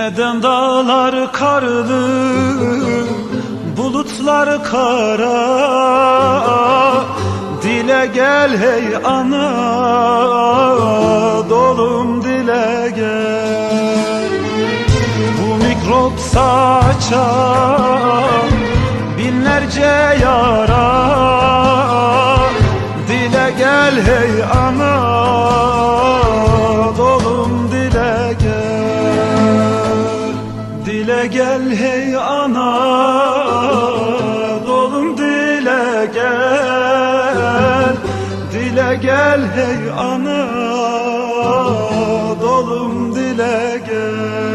Neden dağlar karlı, bulutlar kara? Dile gel hey ana, dolum dile gel. Bu mikrop saçar binlerce yara. Dile gel hey ana, Dile gel hey ana Dolum dile gel. Dile gel hey ana Dolum dile gel